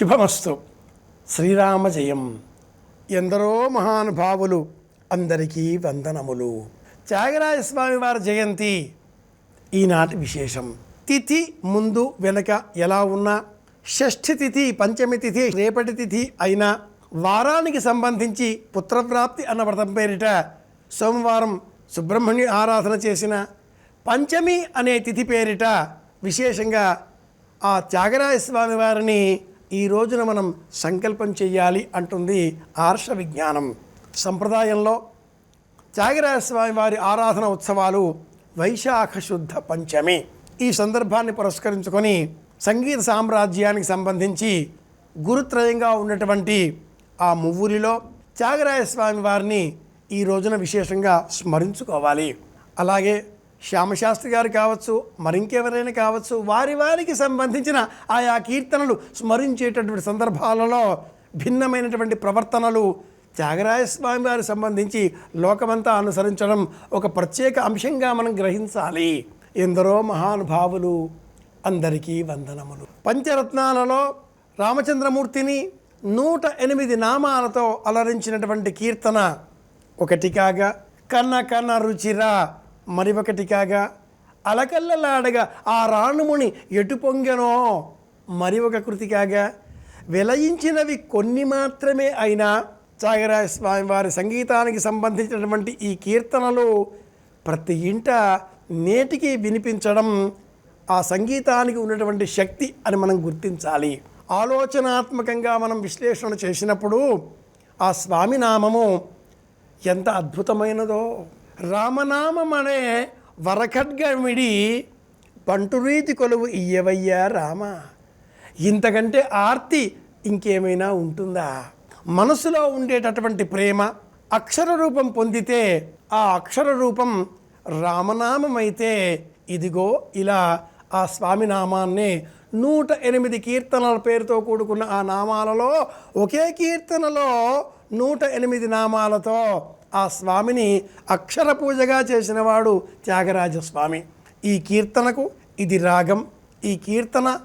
శుభమస్తు. శ్రీరామ జయం ఎందరో మహానుభావులు అందరికీ వందనములు. త్యాగరాజస్వామి వారి జయంతి. ఈనాటి విశేషం. తిథి ముందు వెనక ఎలా ఉన్నా షష్ఠి తిథి పంచమి తిథి రేపటి తిథి అయినా వారానికి సంబంధించి పుత్రప్రాప్తి అన్న వ్రతం పేరిట సోమవారం సుబ్రహ్మణ్య ఆరాధన చేసిన పంచమి అనే తిథి పేరిట విశేషంగా ఆ త్యాగరాయ స్వామి వారిని ఈ రోజున మనం సంకల్పం చేయాలి అంటుంది ఆర్ష విజ్ఞానం. సంప్రదాయంలో త్యాగరాజస్వామి వారి ఆరాధన ఉత్సవాలు వైశాఖ శుద్ధ పంచమి. ఈ సందర్భాన్ని పురస్కరించుకొని సంగీత సామ్రాజ్యానికి సంబంధించి గురుత్రయంగా ఉన్నటువంటి ఆ మువ్వురిలో త్యాగరాజస్వామి వారిని ఈ రోజున విశేషంగా స్మరించుకోవాలి. అలాగే శ్యామశాస్త్రి గారు కావచ్చు మరింకెవరైనా కావచ్చు వారి వారికి సంబంధించిన ఆయా కీర్తనలు స్మరించేటటువంటి సందర్భాలలో భిన్నమైనటువంటి ప్రవర్తనలు త్యాగరాజ స్వామి వారికి సంబంధించి లోకమంతా అనుసరించడం ఒక ప్రత్యేక అంశంగా మనం గ్రహించాలి. ఎందరో మహానుభావులు అందరికీ వందనములు. పంచరత్నాలలో రామచంద్రమూర్తిని నూట ఎనిమిది నామాలతో అలరించినటువంటి కీర్తన ఒకటి కాగా కన్న కన్న రుచిరా మరి ఒకటి కాగా అలకల్లలాడగా ఆ రాణుముని ఎటు పొంగెనో? మరి ఒక కృతి కాగా వెలయించినవి కొన్ని మాత్రమే అయినా త్యాగరాజ స్వామి వారి సంగీతానికి సంబంధించినటువంటి ఈ కీర్తనలు ప్రతి ఇంట నేటికి వినిపించడం ఆ సంగీతానికి ఉన్నటువంటి శక్తి అని మనం గుర్తించాలి. ఆలోచనాత్మకంగా మనం విశ్లేషణ చేసినప్పుడు ఆ స్వామి నామము ఎంత అద్భుతమైనదో! రామనామం అనే వరఖడ్గమిడి పంటురీతి కొలువు ఇయ్యవయ్యా రామ. ఇంతకంటే ఆర్తి ఇంకేమైనా ఉంటుందా? మనసులో ఉండేటటువంటి ప్రేమ అక్షర రూపం పొందితే ఆ అక్షర రూపం రామనామం అయితే ఇదిగో ఇలా ఆ స్వామి నామాన్ని నూట ఎనిమిది కీర్తనల పేరుతో కూడుకున్న ఆ నామాలలో ఒకే కీర్తనలో నూట ఎనిమిది నామాలతో ఆ స్వామిని అక్షర పూజగా చేసినవాడు త్యాగరాజస్వామి. ఈ కీర్తనకు ఇది రాగం. ఈ కీర్తన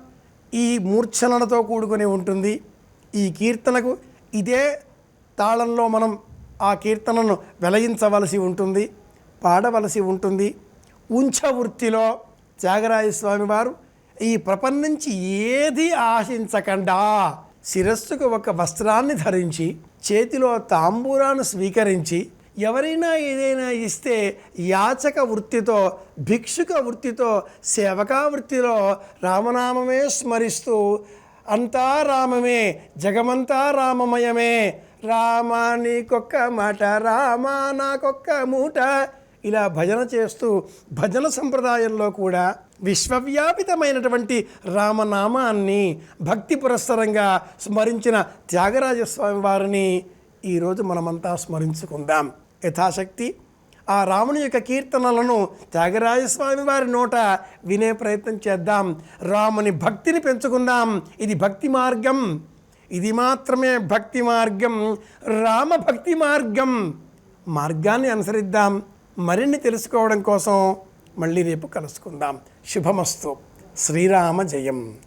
ఈ మూర్ఛనలతో కూడుకుని ఉంటుంది. ఈ కీర్తనకు ఇదే తాళంలో మనం ఆ కీర్తనను వెలయించవలసి ఉంటుంది పాడవలసి ఉంటుంది. ఉంచ వృత్తిలో త్యాగరాజ స్వామి వారు ఈ ప్రపంచం నుంచి ఏది ఆశించకుండా శిరస్సుకు ఒక వస్త్రాన్ని ధరించి చేతిలో తాంబూరాన్ని స్వీకరించి ఎవరైనా ఏదైనా ఇస్తే యాచక వృత్తితో భిక్షుక వృత్తితో సేవకా వృత్తిలో రామనామమే స్మరిస్తూ అంతా రామమే జగమంతా రామమయమే. రామా నీకొక్క మాట రామా నాకొక్క మూట. ఇలా భజన చేస్తూ భజన సంప్రదాయంలో కూడా విశ్వవ్యాపితమైనటువంటి రామనామాన్ని భక్తి పురస్సరంగా స్మరించిన త్యాగరాజస్వామి వారిని ఈరోజు మనమంతా స్మరించుకుందాం. యథాశక్తి. ఆ రాముని యొక్క కీర్తనలను త్యాగరాజస్వామి వారి నోట వినే ప్రయత్నం చేద్దాం. రాముని భక్తిని పెంచుకుందాం. ఇది భక్తి మార్గం. ఇది మాత్రమే భక్తి మార్గం. రామ భక్తి మార్గం. మార్గాన్ని అనుసరిద్దాం. మరిన్ని తెలుసుకోవడం కోసం మళ్ళీ రేపు కలుసుకుందాం. శుభమస్తు. శ్రీరామ జయం.